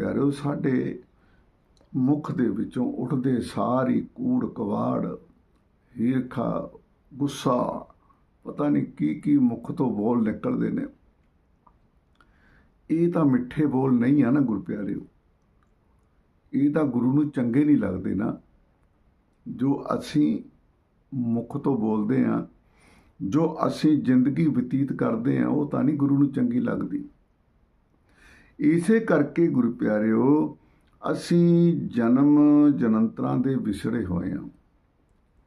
ਪਿਆਰਿਓ, ਸਾਡੇ ਮੁਖ ਦੇ ਵਿੱਚੋਂ ਉੱਠਦੇ ਸਾਰੀ ਕੂੜ ਕਵਾੜ, ਹੀਰਖਾ, ਗੁੱਸਾ, ਪਤਾ ਨਹੀਂ ਕੀ ਕੀ ਮੁਖ ਤੋਂ ਬੋਲ ਨਿਕਲਦੇ ਨੇ। ਇਹ ਤਾਂ ਮਿੱਠੇ ਬੋਲ ਨਹੀਂ ਆ ਨਾ ਗੁਰੂ ਪਿਆਰਿਓ। ਇਹ ਤਾਂ ਗੁਰੂ ਨੂੰ ਚੰਗੇ ਨਹੀਂ ਲੱਗਦੇ ਨਾ। ਜੋ ਅਸੀਂ ਮੁਖ ਤੋਂ ਬੋਲਦੇ ਆ, ਜੋ ਅਸੀਂ ਜ਼ਿੰਦਗੀ ਬਤੀਤ ਕਰਦੇ ਆ, ਉਹ ਤਾਂ ਨਹੀਂ ਗੁਰੂ ਨੂੰ ਚੰਗੀ ਲੱਗਦੀ। ਇਸੇ ਕਰਕੇ ਗੁਰੂ ਪਿਆਰਿਓ ਅਸੀਂ ਜਨਮ ਜਨੰਤਰਾਂ ਦੇ ਵਿਛੜੇ ਹੋਏ ਹਾਂ।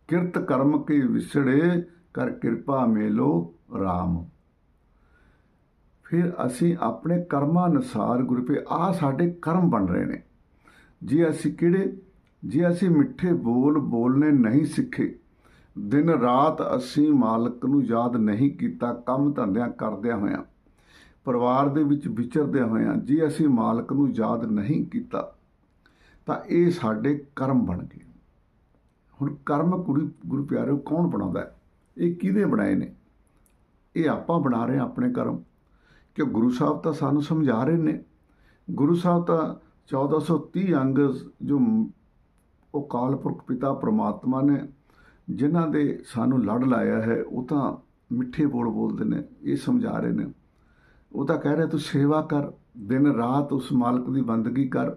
ਕਿਰਤ ਕਰਮ ਕੇ ਵਿਛੜੇ ਕਰ ਕਿਰਪਾ ਮੇਲੋ RAM ਫਿਰ ਅਸੀਂ ਆਪਣੇ ਕਰਮਾਂ ਅਨੁਸਾਰ ਗੁਰੂ ਪੇ ਆ ਸਾਡੇ ਕਰਮ ਬਣ ਰਹੇ ਨੇ। ਜੇ ਅਸੀਂ ਕਿਹੜੇ, ਜੇ ਅਸੀਂ ਮਿੱਠੇ ਬੋਲ ਬੋਲਨੇ ਨਹੀਂ ਸਿੱਖੇ, ਦਿਨ ਰਾਤ ਅਸੀਂ ਮਾਲਕ ਨੂੰ ਯਾਦ ਨਹੀਂ ਕੀਤਾ, ਕੰਮ ਧੰਦਿਆਂ ਕਰਦਿਆਂ ਹੋਇਆਂ ਪਰਿਵਾਰ ਦੇ ਵਿੱਚ ਵਿਚਰਦਿਆਂ ਹੋਇਆਂ ਜੇ ਅਸੀਂ ਮਾਲਕ ਨੂੰ ਯਾਦ ਨਹੀਂ ਕੀਤਾ, ਤਾਂ ਇਹ ਸਾਡੇ ਕਰਮ ਬਣ ਗਏ। ਹੁਣ ਕਰਮ ਕੁੜੀ ਗੁਰੂ ਪਿਆਰਿਓ ਕੌਣ ਬਣਾਉਂਦਾ ਇਹ ਕਿਹਦੇ ਬਣਾਏ ਨੇ? ਇਹ ਆਪਾਂ ਬਣਾ ਰਹੇ ਹਾਂ ਆਪਣੇ ਕਰਮ। ਕਿ ਗੁਰੂ ਸਾਹਿਬ ਤਾਂ ਸਾਨੂੰ ਸਮਝਾ ਰਹੇ ਨੇ। ਗੁਰੂ ਸਾਹਿਬ ਤਾਂ 1430 ਅੰਗ ਜੋ ਉਹ ਕਾਲਪੁਰਖ ਪਿਤਾ ਪ੍ਰਮਾਤਮਾ ਨੇ, ਜਿਨ੍ਹਾਂ ਦੇ ਸਾਨੂੰ ਲੜ ਲਾਇਆ ਹੈ, ਉਹ ਤਾਂ ਮਿੱਠੇ ਬੋਲ ਬੋਲਦੇ ਨੇ, ਇਹ ਸਮਝਾ ਰਹੇ ਨੇ। ਉਹ ਤਾਂ ਕਹਿ ਰਿਹਾ, ਤੂੰ ਸੇਵਾ ਕਰ, ਦਿਨ ਰਾਤ ਉਸ ਮਾਲਕ ਦੀ ਬੰਦਗੀ ਕਰ।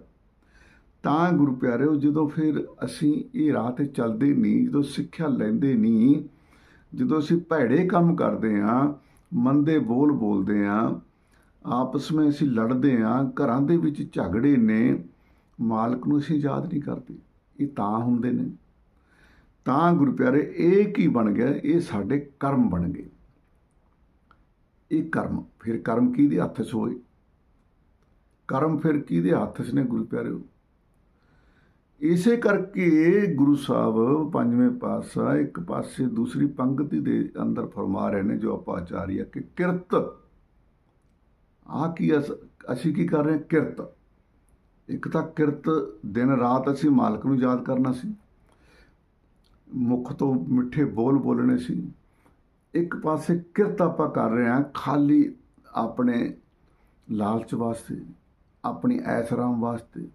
ਤਾਂ ਗੁਰੂ ਪਿਆਰਿਓ, ਜਦੋਂ ਫਿਰ ਅਸੀਂ ਇਹ ਰਾਹ ਤੇ ਚੱਲਦੇ ਨਹੀਂ, ਜਦੋਂ ਸਿੱਖਿਆ ਲੈਂਦੇ ਨਹੀਂ, ਜਦੋਂ ਅਸੀਂ ਭੈੜੇ ਕੰਮ ਕਰਦੇ ਆਂ ਮੰਦੇ ਬੋਲ ਬੋਲਦੇ ਆਂ ਆਪਸ ਵਿੱਚ ਅਸੀਂ ਲੜਦੇ ਆਂ ਘਰਾਂ ਦੇ ਵਿੱਚ ਝਗੜੇ ਨੇ, ਮਾਲਕ ਨੂੰ ਅਸੀਂ ਯਾਦ ਨਹੀਂ ਕਰਦੇ। ਇਹ ਤਾਂ ਹੁੰਦੇ ਨੇ। ਤਾਂ ਗੁਰੂ ਪਿਆਰੇ, ਇਹ ਕੀ ਬਣ ਗਿਆ? ਇਹ ਸਾਡੇ ਕਰਮ ਬਣ ਗਏ। ਇਹ ਕਰਮ, ਫਿਰ ਕਰਮ ਕਿਹਦੇ ਹੱਥ 'ਚ ਹੋਏ? ਕਰਮ ਫਿਰ ਕਿਹਦੇ ਹੱਥ 'ਚ ਨੇ ਗੁਰੂ ਪਿਆਰਿਓ? ਇਸੇ ਕਰਕੇ ਗੁਰੂ ਸਾਹਿਬ ਪੰਜਵੇਂ ਪਾਤਸ਼ਾਹ ਇੱਕ ਪਾਸੇ ਦੂਸਰੀ ਪੰਕਤੀ ਦੇ ਅੰਦਰ ਫਰਮਾ ਰਹੇ ਨੇ ਜੋ ਆਪਾਂ ਆਚਾਰੀਆ ਕਿ ਕਿਰਤ। ਆ ਕੀ ਅਸੀਂ ਕੀ ਕਰ ਰਹੇ ਹਾਂ? ਕਿਰਤ। ਇੱਕ ਤਾਂ ਕਿਰਤ ਦਿਨ ਰਾਤ ਅਸੀਂ ਮਾਲਕ ਨੂੰ ਯਾਦ ਕਰਨਾ ਸੀ। ਮੁਖ ਤੋਂ ਮਿੱਠੇ ਬੋਲ ਬੋਲਣੇ ਸੀ। ਇੱਕ ਪਾਸੇ ਕਿਰਤ ਆਪਾਂ ਕਰ ਰਹੇ ਹਾਂ, ਖਾਲੀ ਆਪਣੇ ਲਾਲਚ ਵਾਸਤੇ, ਆਪਣੀ ਐਸਰਾਮ ਵਾਸਤੇ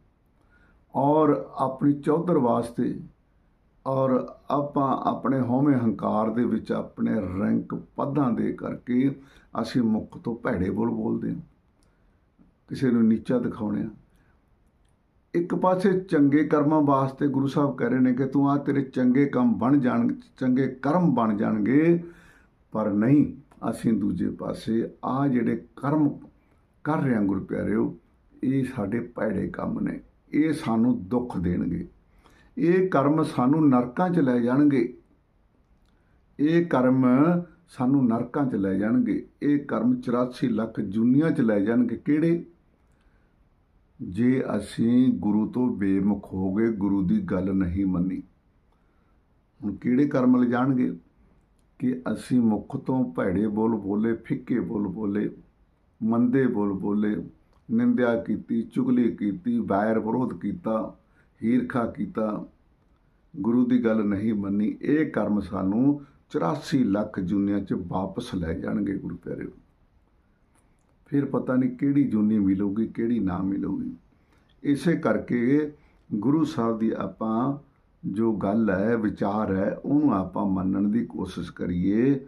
ਔਰ ਆਪਣੀ ਚੌਧਰ ਵਾਸਤੇ ਔਰ ਆਪਾਂ ਆਪਣੇ ਹਉਮੈ ਹੰਕਾਰ ਦੇ ਵਿੱਚ ਆਪਣੇ ਰੈਂਕ ਪੱਧਾਂ ਦੇ ਕਰਕੇ ਅਸੀਂ ਮੁੱਖ ਤੋਂ ਭੈੜੇ ਬੋਲ ਬੋਲਦੇ ਹਾਂ, ਕਿਸੇ ਨੂੰ ਨੀਚਾ ਦਿਖਾਉਣੇ ਆ ਇੱਕ ਪਾਸੇ ਚੰਗੇ ਕਰਮਾਂ ਵਾਸਤੇ ਗੁਰੂ ਸਾਹਿਬ ਕਹਿ ਰਹੇ ਨੇ ਕਿ ਤੂੰ ਆ ਤੇਰੇ ਚੰਗੇ ਕੰਮ ਬਣ ਜਾਣ, ਚੰਗੇ ਕਰਮ ਬਣ ਜਾਣਗੇ ਪਰ ਨਹੀਂ, ਅਸੀਂ ਦੂਜੇ ਪਾਸੇ ਆ ਜਿਹੜੇ ਕਰਮ ਕਰ ਰਹੇ ਹਾਂ ਗੁਰੂ ਪਿਆਰਿਓ ਇਹ ਸਾਡੇ ਭੈੜੇ ਕੰਮ ਨੇ। ਇਹ ਸਾਨੂੰ ਦੁੱਖ ਦੇਣਗੇ। ਇਹ ਕਰਮ ਸਾਨੂੰ ਨਰਕਾਂ 'ਚ ਲੈ ਜਾਣਗੇ। ਇਹ ਕਰਮ ਸਾਨੂੰ ਨਰਕਾਂ 'ਚ ਲੈ ਜਾਣਗੇ। ਇਹ ਕਰਮ 84 ਲੱਖ ਜੁਨੀਆਂ 'ਚ ਲੈ ਜਾਣਗੇ। ਕਿਹੜੇ? ਜੇ ਅਸੀਂ ਗੁਰੂ ਤੋਂ ਬੇਮੁਖ ਹੋ ਗਏ, ਗੁਰੂ ਦੀ ਗੱਲ ਨਹੀਂ ਮੰਨੀ, ਹੁਣ ਕਿਹੜੇ ਕਰਮ ਲੈ ਜਾਣਗੇ ਕਿ ਅਸੀਂ ਮੁਖ ਤੋਂ ਭੈੜੇ ਬੋਲ ਬੋਲੇ, ਫਿੱਕੇ ਬੋਲ ਬੋਲੇ, ਮੰਦੇ ਬੋਲ ਬੋਲੇ, ਨਿੰਦਿਆ ਕੀਤੀ, ਚੁਗਲੀ ਕੀਤੀ, ਵੈਰ ਵਿਰੋਧ ਕੀਤਾ, ਹੀਰਖਾ ਕੀਤਾ, ਗੁਰੂ ਦੀ ਗੱਲ ਨਹੀਂ ਮੰਨੀ, ਇਹ ਕਰਮ ਸਾਨੂੰ 84 ਲੱਖ ਜੁਨੀਆਂ 'ਚ ਵਾਪਸ ਲੈ ਜਾਣਗੇ ਗੁਰੂ ਪਿਆਰੇ। ਫਿਰ ਪਤਾ ਨਹੀਂ ਕਿਹੜੀ ਜੁਨੀ ਮਿਲੂਗੀ, ਕਿਹੜੀ ਨਾ ਮਿਲੂਗੀ। ਇਸੇ ਕਰਕੇ ਗੁਰੂ ਸਾਹਿਬ ਦੀ ਆਪਾਂ ਜੋ ਗੱਲ ਹੈ ਵਿਚਾਰ ਹੈ ਉਹਨੂੰ ਆਪਾਂ ਮੰਨਣ ਦੀ ਕੋਸ਼ਿਸ਼ ਕਰੀਏ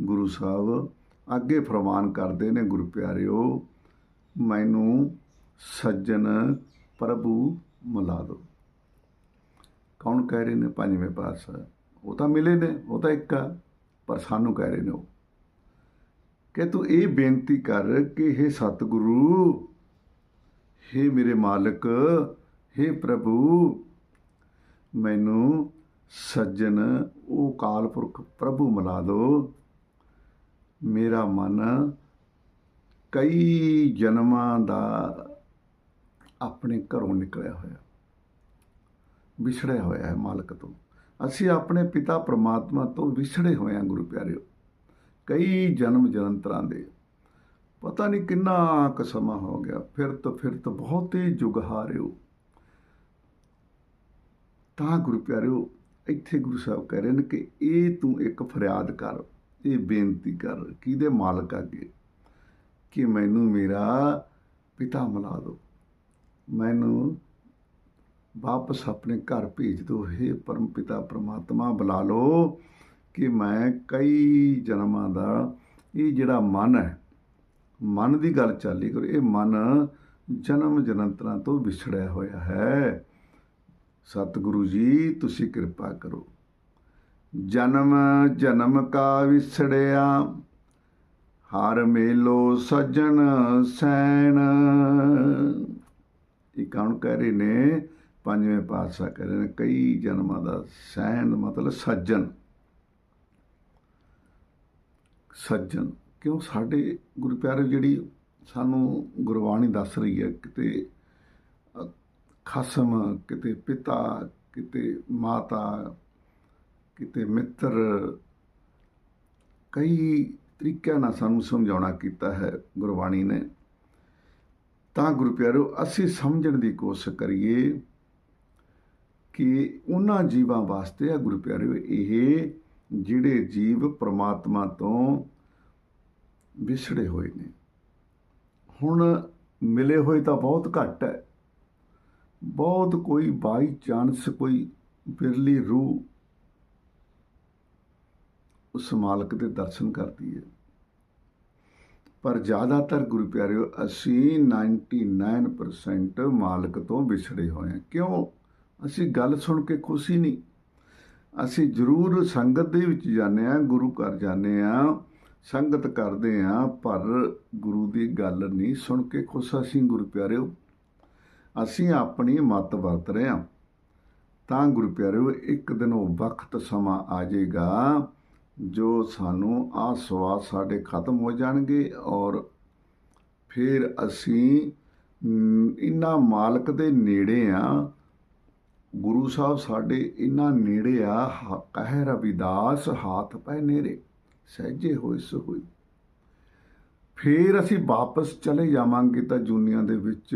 ਗੁਰੂ ਸਾਹਿਬ ਅੱਗੇ ਫਰਮਾਨ ਕਰਦੇ ਨੇ ਗੁਰੂ ਪਿਆਰਿਓ ਮੈਨੂੰ ਸੱਜਣ ਪ੍ਰਭੂ ਮਿਲਾ ਦੋ ਕੌਣ ਕਹਿ ਰਹੇ ਨੇ ਪੰਜਵੇਂ ਪਾਤਸ਼ਾਹ ਉਹ ਤਾਂ ਮਿਲੇ ਨੇ ਉਹ ਤਾਂ ਇੱਕ ਆ ਪਰ ਸਾਨੂੰ ਕਹਿ ਰਹੇ ਨੇ ਉਹ ਕਿ ਤੂੰ ਇਹ ਬੇਨਤੀ ਕਰ ਕਿ हे ਸਤਿਗੁਰੂ हे ਮੇਰੇ ਮਾਲਕ हे ਪ੍ਰਭੂ ਮੈਨੂੰ ਸੱਜਣ, ਉਹ ਕਾਲ ਪੁਰਖ ਪ੍ਰਭੂ ਮਿਲਾ ਦੋ। ਮੇਰਾ ਮਨ ਕਈ ਜਨਮਾਂ ਦਾ ਆਪਣੇ ਘਰੋਂ ਨਿਕਲਿਆ ਹੋਇਆ। ਵਿਛੜਿਆ ਹੋਇਆ ਹੈ ਮਾਲਕ ਤੋਂ। ਅਸੀਂ ਆਪਣੇ ਪਿਤਾ ਪ੍ਰਮਾਤਮਾ ਤੋਂ ਵਿਛੜੇ ਹੋਏ ਹਾਂ ਗੁਰੂ ਪਿਆਰਿਓ। ਕਈ ਜਨਮ ਜਨੰਤਰਾਂ ਦੇ। ਪਤਾ ਨਹੀਂ ਕਿੰਨਾ ਕੁ ਸਮਾਂ ਹੋ ਗਿਆ। ਫਿਰ ਤਾਂ ਫਿਰ ਤਾਂ ਬਹੁਤੇ ਯੁਗ ਹਾਰਿਓ ਤਾਂ ਗੁਰੂ ਪਿਆਰਿਓ, ਇੱਥੇ ਗੁਰੂ ਸਾਹਿਬ ਕਹਿ ਰਹੇ ਨੇ ਕਿ ਇਹ ਤੂੰ ਇੱਕ ਫਰਿਆਦ ਕਰ, ਇਹ ਬੇਨਤੀ ਕਰ, ਕਿਹਦੇ ਮਾਲਕ ਅੱਗੇ? ਕਿ ਮੈਨੂੰ ਮੇਰਾ ਪਿਤਾ ਮਿਲਾ ਦਿਓ। ਮੈਨੂੰ ਵਾਪਸ ਆਪਣੇ ਘਰ ਭੇਜ ਦਿਓ। हे ਪਰਮ ਪਿਤਾ, ਪ੍ਰਮਾਤਮਾ, ਬੁਲਾ ਲਓ ਕਿ ਮੈਂ ਕਈ ਜਨਮਾਂ ਦਾ, ਇਹ ਜਿਹੜਾ ਮਨ ਹੈ, ਮਨ ਦੀ ਗੱਲ ਚੱਲੀ ਕਰੋ, ਇਹ ਮਨ ਜਨਮ ਜਨੰਤਰਾਂ ਤੋਂ ਵਿਛੜਿਆ ਹੋਇਆ ਹੈ। ਸਤਿਗੁਰੂ ਜੀ, ਤੁਸੀਂ ਕਿਰਪਾ ਕਰੋ। ਜਨਮ ਜਨਮ ਕਾ ਵਿਛੜਿਆ, ਹਰ ਮੇਲੋ ਸੱਜਣ ਸੈਣ। ਇਹ ਕੌਣ ਕਹਿ ਰਹੇ ਨੇ? ਪੰਜਵੇਂ ਪਾਤਸ਼ਾਹ ਕਹਿ ਰਹੇ ਨੇ, ਕਈ ਜਨਮਾਂ ਦਾ ਸੈਣ ਮਤਲਬ ਸੱਜਣ। ਸੱਜਣ, ਕਿਉਂ? ਸਾਡੇ ਗੁਰੂ ਪਿਆਰੇ ਜਿਹੜੀ ਸਾਨੂੰ ਗੁਰਬਾਣੀ ਦੱਸ ਰਹੀ ਹੈ, ਕਿਤੇ ਖਸਮ, ਕਿਤੇ ਪਿਤਾ, ਕਿਤੇ ਮਾਤਾ, ਕਿਤੇ ਮਿੱਤਰ। ਕਈ ਤਰੀਕਿਆਂ ਨਾਲ ਸਾਨੂੰ ਸਮਝਾਉਣਾ ਕੀਤਾ ਹੈ ਗੁਰਬਾਣੀ ਨੇ। ਤਾਂ ਗੁਰੂ ਪਿਆਰੋ, ਅਸੀਂ ਸਮਝਣ ਦੀ ਕੋਸ਼ਿਸ਼ ਕਰੀਏ ਕਿ ਉਹਨਾਂ ਜੀਵਾਂ ਵਾਸਤੇ ਆ ਗੁਰੂ ਪਿਆਰਿਓ ਇਹ ਜਿਹੜੇ ਜੀਵ ਪ੍ਰਮਾਤਮਾ ਤੋਂ ਵਿਛੜੇ ਹੋਏ ਨੇ। ਹੁਣ ਮਿਲੇ ਹੋਏ ਤਾਂ ਬਹੁਤ ਘੱਟ ਹੈ। ਬਹੁਤ ਕੋਈ ਬਾਈ ਚਾਂਸ ਕੋਈ ਬਿਰਲੀ ਰੂਹ ਉਸ ਮਾਲਕ ਦੇ ਦਰਸ਼ਨ ਕਰਦੀ ਹੈ। ਪਰ ਜ਼ਿਆਦਾਤਰ ਗੁਰੂ ਪਿਆਰਿਓ ਅਸੀਂ 99% ਮਾਲਕ ਤੋਂ ਵਿਛੜੇ ਹੋਏ ਹਾਂ। ਕਿਉਂ? ਅਸੀਂ ਗੱਲ ਸੁਣ ਕੇ ਖੁਸ਼ ਹੀ ਨਹੀਂ। ਅਸੀਂ ਜ਼ਰੂਰ ਸੰਗਤ ਦੇ ਵਿੱਚ ਜਾਂਦੇ ਆ ਗੁਰੂ ਘਰ ਜਾਂਦੇ ਆ ਸੰਗਤ ਕਰਦੇ ਆ ਪਰ ਗੁਰੂ ਦੀ ਗੱਲ ਨਹੀਂ ਸੁਣ ਕੇ ਖੁਸ਼ ਅਸੀਂ ਗੁਰੂ ਪਿਆਰਿਓ ਅਸੀਂ ਆਪਣੀ ਮਤ ਵਰਤ ਰਹੇ ਹਾਂ। ਤਾਂ ਗੁਰੂ ਪਿਆਰਿਓ ਇੱਕ ਦਿਨ ਉਹ ਵਕਤ ਸਮਾਂ ਆ ਜਾਏਗਾ ਜੋ ਸਾਨੂੰ ਆਹ ਸਵਾਦ ਸਾਡੇ ਖਤਮ ਹੋ ਜਾਣਗੇ ਔਰ ਫਿਰ ਅਸੀਂ ਮ, ਇਨ੍ਹਾਂ ਮਾਲਕ ਦੇ ਨੇੜੇ ਆ ਗੁਰੂ ਸਾਹਿਬ ਸਾਡੇ ਇਨ੍ਹਾਂ ਨੇੜੇ ਆ ਹ- ਕਹਿ ਰਵਿਦਾਸ ਹਾਥ ਪੈ ਨੇਰੇ ਸਹਿਜੇ ਹੋਏ ਸੋ ਹੋਈ। ਫਿਰ ਅਸੀਂ ਵਾਪਸ ਚਲੇ ਜਾਵਾਂਗੇ ਤਾਂ ਜੁਨੀਆਂ ਦੇ ਵਿੱਚ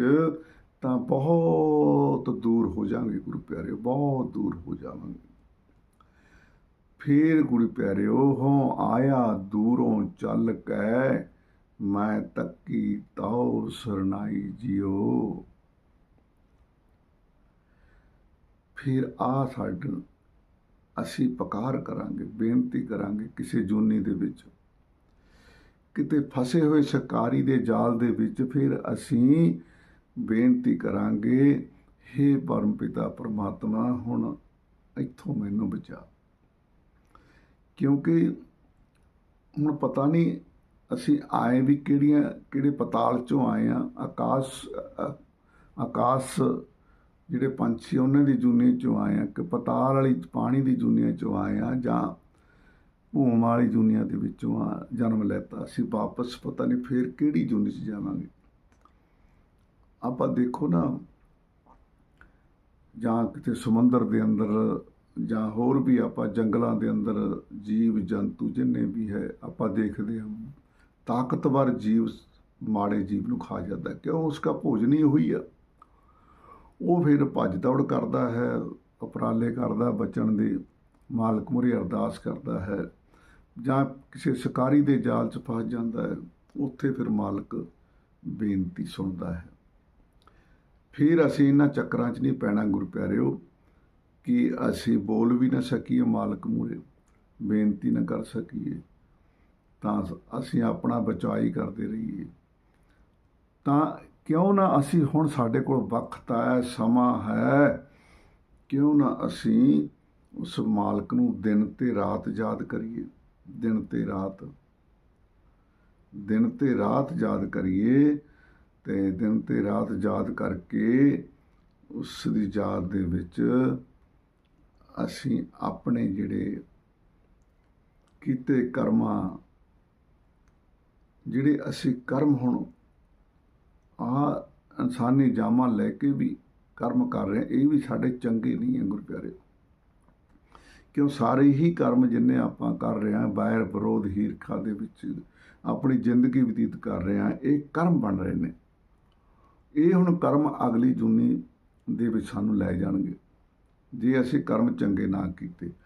ਤਾਂ ਬਹੁਤ ਦੂਰ ਹੋ ਜਾਵਾਂਗੇ ਗੁਰੂ ਪਿਆਰੇ ਬਹੁਤ ਦੂਰ ਹੋ ਜਾਵਾਂਗੇ। ਫੇਰ ਗੁਰੂ ਪਿਆਰਿਓ ਹੋ ਆਇਆ ਦੂਰੋਂ ਚੱਲ ਕੇ, ਮੈਂ ਤੱਕੀ ਤਾਉ ਸਰਨਾਈ ਜਿਓ। ਫਿਰ ਆ ਸਾਡਾ, ਅਸੀਂ ਪਕਾਰ ਕਰਾਂਗੇ, ਬੇਨਤੀ ਕਰਾਂਗੇ ਕਿਸੇ ਜੂਨੀ ਦੇ ਵਿੱਚ। ਕਿਤੇ ਫਸੇ ਹੋਏ ਸ਼ਿਕਾਰੀ ਦੇ ਜਾਲ ਦੇ ਵਿੱਚ ਫਿਰ ਅਸੀਂ ਬੇਨਤੀ ਕਰਾਂਗੇ हे ਪਰਮ ਪਿਤਾ ਪਰਮਾਤਮਾ, ਹੁਣ ਇੱਥੋਂ ਮੈਨੂੰ ਬਚਾ। ਕਿਉਂਕਿ ਹੁਣ ਪਤਾ ਨਹੀਂ ਅਸੀਂ ਆਏ ਵੀ ਕਿਹੜੀਆਂ, ਕਿਹੜੇ ਪਤਾਲ ਚੋਂ ਆਏ ਆ ਆਕਾਸ਼ ਆਕਾਸ਼ ਜਿਹੜੇ ਪੰਛੀ ਉਹਨਾਂ ਦੀ ਜੂਨੀ ਚੋਂ ਆਏ ਆ ਕਿ ਪਤਾਲ ਵਾਲੀ, ਪਾਣੀ ਦੀ ਜੂਨੀਆਂ ਚੋਂ ਆਏ ਆ ਜਾਂ ਭੂਮ ਵਾਲੀ ਦੁਨੀਆ ਦੇ ਵਿੱਚੋਂ ਆ ਜਨਮ ਲੈਤਾ। ਅਸੀਂ ਵਾਪਸ ਪਤਾ ਨਹੀਂ ਫੇਰ ਕਿਹੜੀ ਜੂਨੀ 'ਚ ਜਾਵਾਂਗੇ। ਆਪਾਂ ਦੇਖੋ ਨਾ, ਜਾਂ ਕਿਤੇ ਸਮੁੰਦਰ ਦੇ ਅੰਦਰ, ਜਾਂ ਹੋਰ ਵੀ ਆਪਾਂ ਜੰਗਲਾਂ ਦੇ ਅੰਦਰ ਜੀਵ ਜੰਤੂ ਜਿੰਨੇ ਵੀ ਹੈ, ਆਪਾਂ ਦੇਖਦੇ ਹਾਂ, ਤਾਕਤਵਰ ਜੀਵ ਮਾੜੇ ਜੀਵ ਨੂੰ ਖਾ ਜਾਂਦਾ ਕਿਉਂ? ਉਸ ਉਸਕਾ ਭੋਜਨ ਹੀ ਉਹੀ ਆ। ਉਹ ਫਿਰ ਭੱਜ ਦੌੜ ਕਰਦਾ ਹੈ ਉਪਰਾਲੇ ਕਰਦਾ, ਬਚਣ ਦੇ ਮਾਲਕ ਮੁਰੇ ਅਰਦਾਸ ਕਰਦਾ ਹੈ, ਜਾਂ ਕਿਸੇ ਸ਼ਿਕਾਰੀ ਦੇ ਜਾਲ 'ਚ ਫਸ ਜਾਂਦਾ ਹੈ। ਉੱਥੇ ਫਿਰ ਮਾਲਕ ਬੇਨਤੀ ਸੁਣਦਾ ਹੈ। ਫਿਰ ਅਸੀਂ ਇਹਨਾਂ ਚੱਕਰਾਂ 'ਚ ਨਹੀਂ ਪੈਣਾ ਗੁਰੂ ਪਿਆਰਿਓ ਕਿ ਅਸੀਂ ਬੋਲ ਵੀ ਨਾ ਸਕੀਏ, ਮਾਲਕ ਮੂਰੇ ਬੇਨਤੀ ਨਾ ਕਰ ਸਕੀਏ। ਤਾਂ ਅਸੀਂ ਆਪਣਾ ਬਚਾਈ ਕਰਦੇ ਰਹੀਏ। ਤਾਂ ਕਿਉਂ ਨਾ ਅਸੀਂ ਹੁਣ ਸਾਡੇ ਕੋਲ ਵਕਤ ਹੈ ਸਮਾਂ ਹੈ, ਕਿਉਂ ਨਾ ਅਸੀਂ ਉਸ ਮਾਲਕ ਨੂੰ ਦਿਨ ਤੇ ਰਾਤ ਯਾਦ ਕਰੀਏ। ਦਿਨ ਤੇ ਰਾਤ, ਦਿਨ ਤੇ ਰਾਤ ਯਾਦ ਕਰੀਏ ਤੇ ਦਿਨ ਤੇ ਰਾਤ ਯਾਦ ਕਰਕੇ ਉਸ ਦੀ ਯਾਦ ਦੇ ਵਿੱਚ ਅਸੀਂ ਆਪਣੇ ਜਿਹੜੇ ਕੀਤੇ ਕਰਮਾਂ, ਜਿਹੜੇ ਅਸੀਂ ਕਰਮ ਹੁਣ ਆ ਇਨਸਾਨੀ ਜਾਮਾਂ ਲੈ ਕੇ ਵੀ ਕਰਮ ਕਰ ਰਹੇ ਇਹ ਵੀ ਸਾਡੇ ਚੰਗੇ ਨਹੀਂ ਹੈ ਗੁਰਪਿਆਰੇ। ਕਿਉਂ ਸਾਰੇ ਹੀ ਕਰਮ ਜਿੰਨੇ ਆਪਾਂ ਕਰ ਰਹੇ ਹਾਂ, ਬਾਹਰ ਵਿਰੋਧ, ਹੀਰਖਾ ਦੇ ਵਿੱਚ ਆਪਣੀ ਜ਼ਿੰਦਗੀ ਬਤੀਤ ਕਰ ਰਹੇ ਹਾਂ, ਇਹ ਕਰਮ ਬਣ ਰਹੇ ਨੇ। ਇਹ ਹੁਣ ਕਰਮ ਅਗਲੀ ਜੂਨੀ ਦੇ ਵਿੱਚ ਸਾਨੂੰ ਲੈ ਜਾਣਗੇ। ਜੇ ਅਸੀਂ ਕਰਮ ਚੰਗੇ ਨਾ ਕੀਤੇ